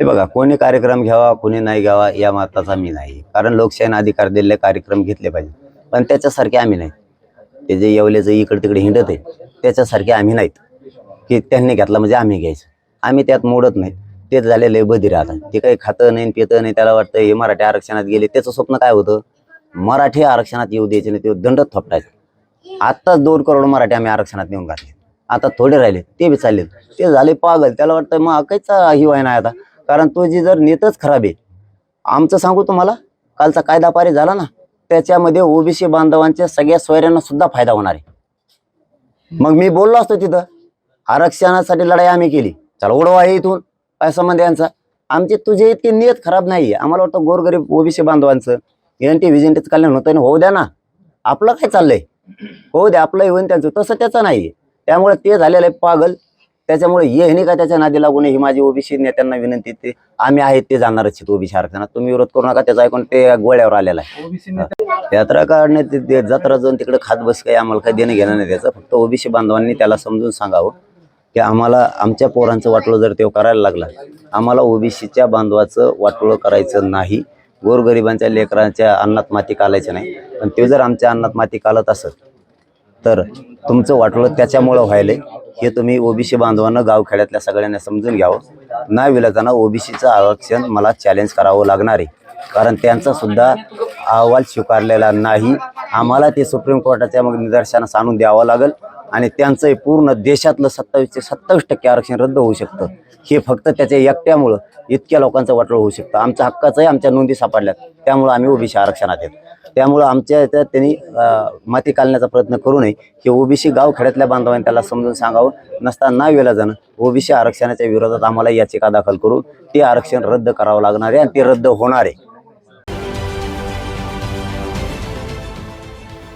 हे बघा कोणी कार्यक्रम घ्यावा कोणी नाही घ्यावा या मताचा मी नाही. कारण लोकशाहीने अधिकार दिलेले कार्यक्रम घेतले पाहिजे पण त्याच्यासारखे आम्ही नाही ते जे येवल्याचं इकडे तिकडे हिंडत आहे त्याच्यासारखे आम्ही नाहीत. की त्यांनी घेतला म्हणजे आम्ही घ्यायचं. आम्ही त्यात मोडत नाही. तेच झालेलं आहे बधीर आता. ते काही खातं नाही पितं नाही त्याला वाटतं हे मराठी आरक्षणात गेले त्याचं स्वप्न काय होतं? मराठी आरक्षणात येऊ द्यायचे नाही ते दंडत थोपटायचं. आत्ताच दोन करोड मराठी आम्ही आरक्षणात नेऊन घातले. आता थोडे राहिले ते बी चालले ते झाले पागल. त्याला वाटतं मग काहीच हिवाय नाही आता. कारण तो जी जर नेतच खराब आहे आमचं सांगू तुम्हाला कालचा कायदा पारित झाला ना त्याच्यामध्ये ओबीसी बांधवांच्या सगळ्या सोयऱ्यांना सुद्धा फायदा होणार आहे. मग मी बोललो असतो तिथं आरक्षणासाठी लढाई आम्ही केली. चला उडवा आहे इथून काय संबंध यांचा. आमचे तुझे इतके नियत खराब नाही आहे. आम्हाला वाटतं गोरगरीब ओबीसी बांधवांचं एन टी व्हिजनटीच कल्याण होतं आणि होऊ द्या ना. आपलं काय चाललंय? होऊ द्या आपलं होईन त्यांचं. तसं त्याचं नाही त्यामुळे ते झालेलं आहे पागल. त्याच्यामुळे हे नाही का त्याच्या नादी लागू नये ही माझी ओबीसी नेत्यांना विनंती ते आम्ही आहेत ते जाणारच आहेत ओबीसी आरक्षणात. तुम्ही विरोध करू नका त्याचा ऐकून ते गोळ्यावर आलेला आहे. यात्रा काढणे ते- ते जत्रा जाऊन तिकडे खात बस काही आम्हाला काही देणं घेणं नाही त्याचं. फक्त ओबीसी बांधवांनी त्याला समजून सांगावं की आम्हाला आमच्या पोरांचं वाटोळं जर ते करायला लागला आम्हाला ओबीसीच्या बांधवाचं वाटोळं करायचं नाही. गोरगरिबांच्या लेकरांच्या अन्नात माती कालायचं नाही. पण ते जर आमच्या अन्नात माती कालत असत तर तुमचं वाटोळं त्याच्यामुळं व्हायलंय. हे तुम्ही ओबीसी बांधवांना गावखेड्यातल्या सगळ्यांना समजून घ्यावं हो. नाही विलताना ओबीसीचं आरक्षण मला चॅलेंज करावं लागणार आहे. कारण त्यांचा सुद्धा अहवाल स्वीकारलेला नाही. आम्हाला ते सुप्रीम कोर्टाच्या मग निदर्शनास आणून द्यावं लागेल. आणि त्यांचंही पूर्ण देशातलं सत्तावीस ते सत्तावीस टक्के आरक्षण रद्द होऊ शकतं. हे फक्त त्याच्या एकट्यामुळं इतक्या लोकांचं वाटळ होऊ शकतं. आमच्या हक्काचंही आमच्या नोंदी सापडल्यात. त्यामुळं आम्ही ओबीसी आरक्षणात येत त्यामुळं आमच्या याच्यात त्यांनी माती काढण्याचा प्रयत्न करू नये. की ओबीसी गावखेड्यातल्या बांधवांनी त्याला समजून सांगावं. नसता ना वेला जाणं. ओबीसी आरक्षणाच्या विरोधात आम्हाला याचिका दाखल करून ते आरक्षण रद्द करावं लागणार आहे आणि ते रद्द होणार आहे.